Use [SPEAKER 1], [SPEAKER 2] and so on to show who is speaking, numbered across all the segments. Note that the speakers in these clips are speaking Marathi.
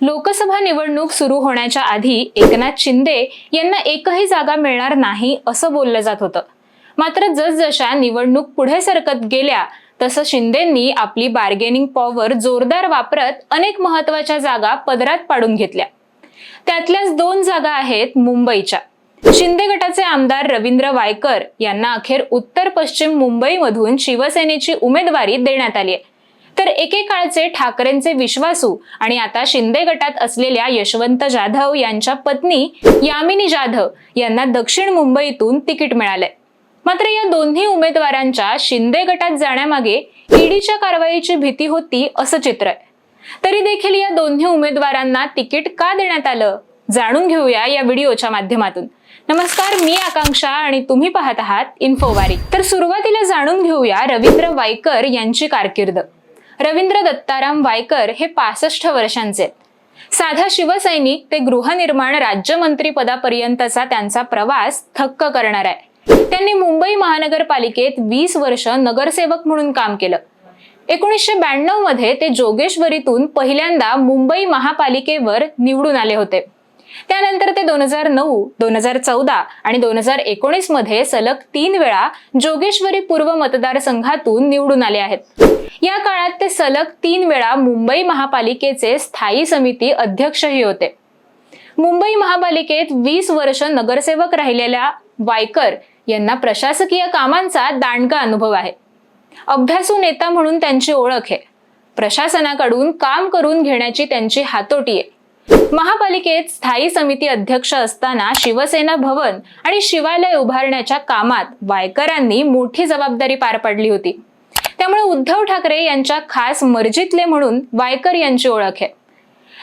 [SPEAKER 1] लोकसभा निवडणूक सुरू होण्याच्या आधी एकनाथ शिंदे यांना एकही जागा मिळणार नाही असं बोललं जात होतं. मात्र जसजशा निवडणूक पुढे सरकत गेल्या तसं शिंदेंनी आपली बार्गेनिंग पॉवर जोरदार वापरत अनेक महत्त्वाच्या जागा पदरात पाडून घेतल्या. त्यातल्याच दोन जागा आहेत मुंबईच्या. शिंदे गटाचे आमदार रवींद्र वायकर यांना अखेर उत्तर पश्चिम मुंबईमधून शिवसेनेची उमेदवारी देण्यात आली आहे तर एकेकाळचे ठाकरेंचे विश्वासू आणि आता शिंदे गटात असलेल्या यशवंत जाधव यांच्या पत्नी यामिनी जाधव यांना दक्षिण मुंबईतून तिकीट मिळालंय. मात्र या दोन्ही उमेदवारांच्या शिंदे गटात जाण्यामागे ईडीच्या कारवाईची भीती होती असं चित्र आहे. तरी देखील या दोन्ही उमेदवारांना तिकीट का देण्यात आलं जाणून घेऊया या व्हिडिओच्या माध्यमातून. नमस्कार मी आकांक्षा आणि तुम्ही पाहत आहात इन्फोवारी. तर सुरुवातीला जाणून घेऊया रवींद्र वायकर यांची कारकीर्द. रवींद्र दत्ताराम वायकर हे पासष्ट वर्षांचे साधा शिवसैनिक ते गृहनिर्माण राज्यमंत्री पदापर्यंतचा त्यांचा प्रवास थक्क करणार आहे. त्यांनी मुंबई महानगरपालिकेत वीस वर्ष नगरसेवक म्हणून काम केलं. एकोणीसशे ब्याण्णवमध्ये ते जोगेश्वरीतून पहिल्यांदा मुंबई महापालिकेवर निवडून आले होते. त्यानंतर ते दोन हजार नऊ दोन हजार चौदा आणि दोन हजार एकोणीसमध्ये सलग तीन वेळा जोगेश्वरी पूर्व मतदारसंघातून निवडून आले आहेत. या काळात ते सलग तीन वेळा मुंबई महापालिकेचे स्थायी समिती अध्यक्षही होते. मुंबई महापालिकेत वीस वर्ष नगरसेवक राहिलेल्या वायकर यांना प्रशासकीय कामांचा दांडगा अनुभव आहे. अभ्यासू नेता म्हणून त्यांची ओळख आहे. प्रशासनाकडून काम करून घेण्याची त्यांची हातोटी आहे. महापालिकेत स्थायी समिती अध्यक्ष असताना शिवसेना भवन आणि शिवालय उभारण्याच्या कामात वायकरांनी मोठी जबाबदारी पार पाडली होती. त्यामुळे उद्धव ठाकरे यांच्या खास मर्जीतले म्हणून वायकर यांची ओळख आहे.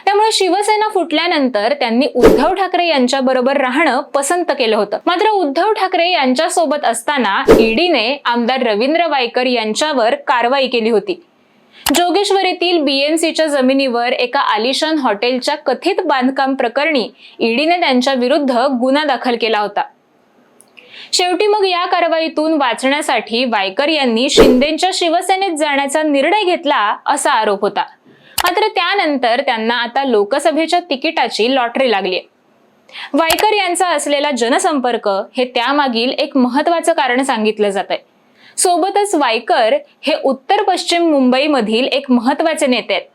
[SPEAKER 1] त्यामुळे शिवसेना फुटल्यानंतर त्यांनी उद्धव ठाकरे यांच्या बरोबर राहणं पसंत केलं होतं. मात्र उद्धव ठाकरे यांच्या सोबत असताना ईडीने आमदार रवींद्र वायकर यांच्यावर कारवाई केली होती. जोगेश्वरीतील बीएमसीच्या जमिनीवर एका आलिशान हॉटेलच्या कथित बांधकाम प्रकरणी ईडीने त्यांच्या विरुद्ध गुन्हा दाखल केला होता. शेवटी मग या कारवाईतून वाचण्यासाठी वायकर यांनी शिंदेच्या शिवसेनेत जाण्याचा निर्णय घेतला असा आरोप होता. मात्र त्यानंतर त्यांना आता लोकसभेच्या तिकिटाची लॉटरी लागली वायकर यांचा असलेला जनसंपर्क हे त्यामागील एक महत्वाचं कारण सांगितलं जात आहे सोबतच वायकर हे उत्तर पश्चिम मुंबईमधील एक महत्त्वाचे नेते आहेत.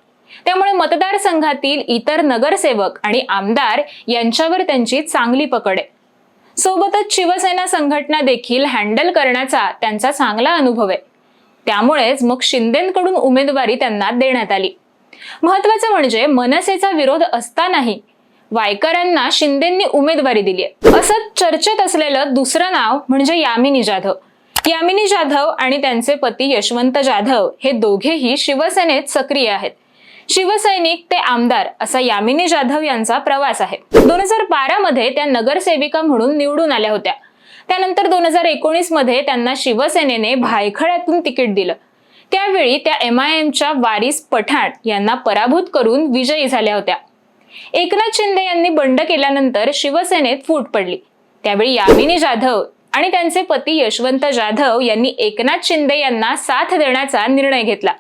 [SPEAKER 1] त्यामुळे मतदारसंघातील इतर नगरसेवक आणि आमदार यांच्यावर त्यांची चांगली पकड आहे. सोबतच शिवसेना संघटना देखील हँडल करण्याचा त्यांचा चांगला अनुभव आहे. त्यामुळेच मग शिंदेकडून उमेदवारी त्यांना देण्यात आली. महत्वाचं म्हणजे मनसेचा विरोध असतानाही वायकरांना शिंदेंनी उमेदवारी दिली आहे. असं चर्चेत असलेलं दुसरं नाव म्हणजे यामिनी जाधव. यामिनी जाधव आणि त्यांचे पती यशवंत जाधव हे दोघेही शिवसेनेत सक्रिय आहेत. शिवसैनिक ते आमदार असा यामिनी जाधव यांचा प्रवास आहे. दोन हजार बारा मध्ये त्या नगरसेविका म्हणून निवडून आल्या होत्या. त्यानंतर दोन हजार एकोणीसमध्ये त्यांना शिवसेनेने भायखळ्यातून तिकीट दिलं. त्यावेळी त्या एम आय एमच्या वारिस पठाण यांना पराभूत करून विजयी झाल्या होत्या. एकनाथ शिंदे यांनी बंड केल्यानंतर शिवसेनेत फूट पडली. त्यावेळी यामिनी जाधव आणि त्यांचे पती यशवंत जाधव यांनी एकनाथ शिंदे यांना साथ देण्याचा निर्णय घेतला.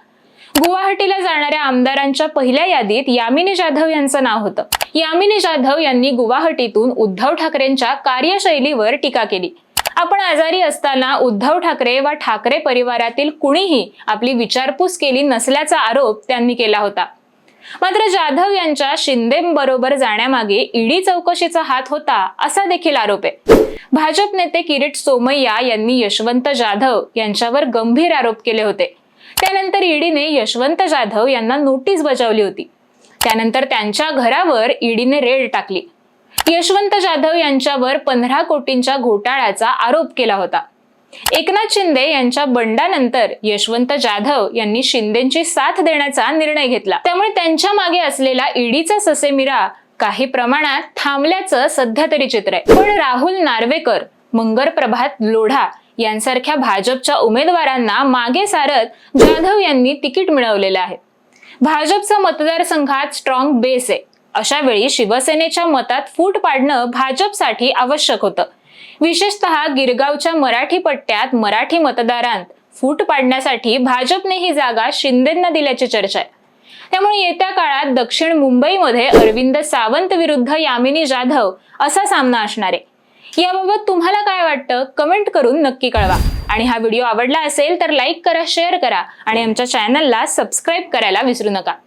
[SPEAKER 1] गुवाहाटीला जाणाऱ्या आमदारांच्या पहिल्या यादीत यामिनी जाधव यांचं नाव होतं. यामिनी जाधव यांनी गुवाहाटीतून उद्धव ठाकरेंच्या कार्यशैलीवर टीका केली. आपण आजारी असताना उद्धव ठाकरे व ठाकरे परिवारातील कुणीही आपली विचारपूस केली नसल्याचा आरोप त्यांनी केला होता. मात्र जाधव यांच्या शिंदेबरोबर जाण्यामागे ईडी चौकशीचा हात होता असा देखील आरोप आहे. भाजप नेते किरीट सोमय्या यांनी यशवंत जाधव यांच्यावर गंभीर आरोप केले होते. त्यानंतर ईडीने यशवंत जाधव यांना नोटीस बजावली होती. त्यानंतर त्यांच्या घरावर ईडीने रेड टाकली. यशवंत जाधव यांच्यावर पंधरा कोटींच्या घोटाळ्याचा आरोप केला होता. एकनाथ शिंदे यांच्या बंडानंतर यशवंत जाधव यांनी शिंदेची साथ देण्याचा निर्णय घेतला. त्यामुळे त्यांच्या मागे असलेला ईडीचा ससेमिरा काही प्रमाणात थांबल्याचं सध्या तरी चित्र आहे. पण राहुल नार्वेकर मंगर प्रभात लोढा यांसारख्या भाजपच्या उमेदवारांना मागे सारत जाधव यांनी तिकीट मिळवलेलं आहे. भाजपचा मतदारसंघात स्ट्रॉंग बेस आहे. अशा वेळी शिवसेनेच्या मतात फूट पाडणं भाजपसाठी आवश्यक होतं. विशेषतः गिरगावच्या मराठी पट्ट्यात मराठी मतदारांत फूट पाडण्यासाठी भाजपने ही जागा शिंदेंना दिल्याची चर्चा आहे. त्यामुळे येत्या काळात दक्षिण मुंबईमध्ये अरविंद सावंत विरुद्ध यामिनी जाधव असा सामना असणार आहे. याबाबत तुम्हाला काय वाटतं? कमेंट करून नक्की कळवा. आणि हा व्हिडिओ आवडला असेल तर लाईक करा शेअर करा आणि आमच्या चॅनलला सबस्क्राईब करायला विसरू नका.